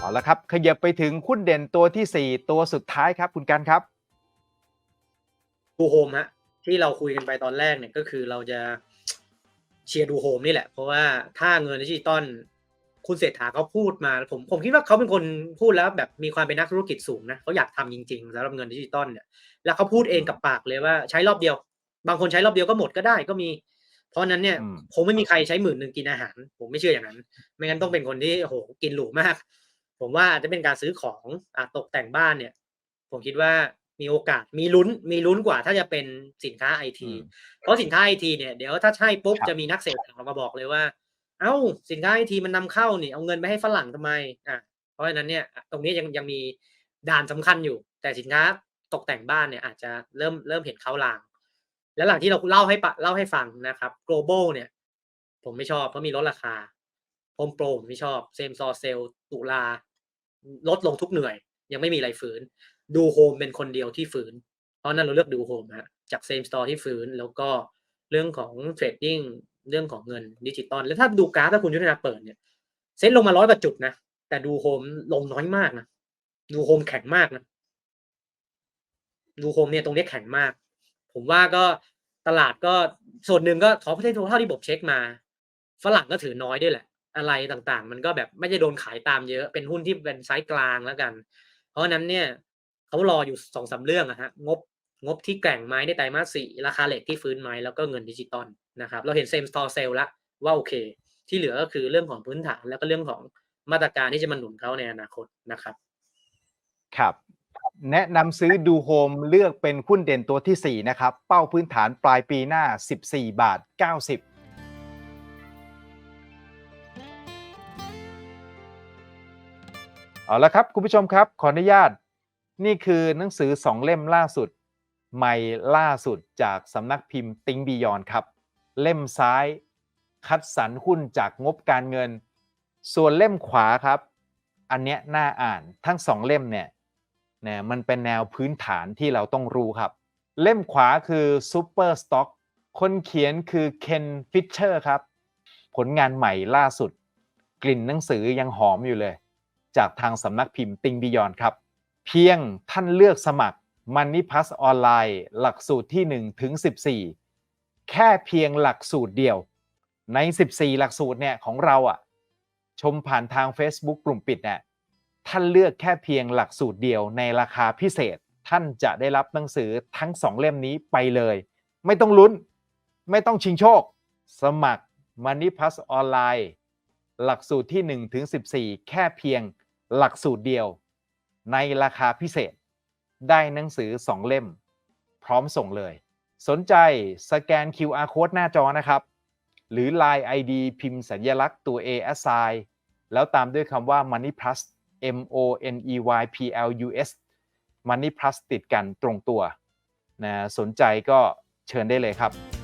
เอาละครับ ขยับไปถึงหุ้นเด่นตัวที่ 4 ตัวสุดท้ายครับ คุณกันครับดูโฮมฮะที่เราคุยกันไปตอนแรกเนี่ยก็คือเราจะเชียร์ดูโฮมนี่แหละ เพราะว่าถ้าเงินดิจิตอลคุณเศรษฐาเขาพูดมา ผมผมคิดว่าเขาเป็นคนพูดแล้วแบบมีความเป็นนักธุรกิจสูงนะเขาอยากทำจริงๆสำหรับเงินดิจิตอลเนี่ยแล้วเขาพูดเองกับปากเลยว่าใช้รอบเดียว บางคนใช้รอบเดียวก็หมดก็ได้ก็มี เพราะฉะนั้นเนี่ยอืมคงไม่มีใครใช้หมื่นหนึ่งกินอาหาร ผมไม่เชื่ออย่างนั้น ไม่งั้นต้องเป็นคนที่โอ้โหกินหรูมาก ผมว่าอาจจะเป็นการซื้อของอะตกแต่งบ้านเนี่ย ผมคิดว่ามีโอกาสมีลุ้นมีลุ้นกว่าถ้าจะเป็นสินค้าไอทีอืมเพราะสินค้าไอทีเนี่ยเดี๋ยวถ้าใช่ปุ๊บครับจะมีนักเศรษฐศาสตร์ออกมาบอกเลยว่า เอ้าสินค้าไอทีมันนำเข้านี่เอาเงินไปให้ฝรั่งทำไมอะเพราะฉะนั้นเนี่ยตรงนี้ยังยังมีด่านสำคัญอยู่ แต่สินค้าตกแต่งบ้านเนี่ยอาจจะเริ่มเริ่มเห็นเขาลาง แล้วหลังที่เราเล่าให้ปะเล่าให้ฟังนะครับ global เนี่ย ผมไม่ชอบเพราะมีลดราคา Home Pro ผมไม่ชอบ Same Store Sale ตุลา ลดลงทุกเหนื่อยยังไม่มีอะไรฟื้น ดูโฮมเป็นคนเดียวที่ฟื้น เพราะนั้นเราเลือกดูโฮมฮะจาก Same Store ที่ฟื้นแล้วก็เรื่องของเทรดดิ้งเรื่องของเงินดิจิตอลแล้วถ้าดูกราฟถ้าคุณยุทธนาเปิดเนี่ยเซ็ตลงมาร้อยกว่าจุดนะแต่ดูโฮมลงน้อยมากนะดูโฮมแข็งมากนะดูโฮมเนี่ยตรงนี้แข็งมาก ผมว่าก็ตลาดก็ส่วนหนึ่งก็ขอประเทศเท่าที่ผมเช็คมา ฝรั่งก็ถือน้อยด้วยแหละ อะไรต่างๆ มันก็แบบไม่ได้โดนขายตามเยอะ เป็นหุ้นที่เป็นไซส์กลางแล้วกัน เพราะนั้นเนี่ยเขารออยู่สองสามเรื่องอะฮะงบงบที่แกร่งไหมในไตรมาสสี่ราคาเหล็กที่ฟื้นไหมแล้วก็เงินดิจิตอลนะครับเราเห็นเซมสตอร์เซลละว่าโอเค ที่เหลือก็คือเรื่องของพื้นฐานแล้วก็เรื่องของมาตรการที่จะมาหนุนเขาในอนาคตนะครับ ครับ แนะนำซื้อดูโฮมเลือกเป็นหุ้นเด่นตัวที่ 4 นะครับ เป้าพื้นฐานปลายปีหน้า 14 บาท 90 เอาละครับคุณผู้ชมครับ ขออนุญาตนี่คือหนังสือ2เล่มล่าสุด ใหม่ล่าสุดจากสำนักพิมพ์ติงบียอนครับ เล่มซ้าย คัดสรรหุ้นจากงบการเงิน ส่วนเล่มขวาครับ อันเนี้ยน่าอ่านทั้งสองเล่มเนี่ยนะมันเป็นแนวพื้นฐานที่เราต้องรู้ครับ เล่มขวาคือ Super Stock คนเขียนคือเคนฟิชเชอร์ครับ ผลงานใหม่ล่าสุด กลิ่นหนังสือยังหอมอยู่เลย จากทางสำนักพิมพ์ติงบิยอนครับ เพียงท่านเลือกสมัคร Money Plus ออนไลน์ หลักสูตรที่1ถึง14 แค่เพียงหลักสูตรเดียว ใน 14 หลักสูตรเนี่ยของเราอะชมผ่านทาง Facebook กลุ่มปิดเนี่ยท่านเลือกแค่เพียงหลักสูตรเดียวในราคาพิเศษ ท่านจะได้รับหนังสือทั้ง 2 เล่มนี้ไปเลย ไม่ต้องลุ้น ไม่ต้องชิงโชค สมัคร Money Plus ออนไลน์ หลักสูตรที่1ถึง14 แค่เพียง หลักสูตรเดียว ในราคาพิเศษ ได้หนังสือ 2 เล่ม พร้อมส่งเลย สนใจสแกน QR code หน้าจอนะครับ หรือ Line ID พิมพ์สัญลักษณ์ตัว A s i g แล้วตามด้วยคำว่า Money Plus M O N E Y P L U S Money Plus ติดกันตรงตัวนะสนใจก็เชิญได้เลยครับ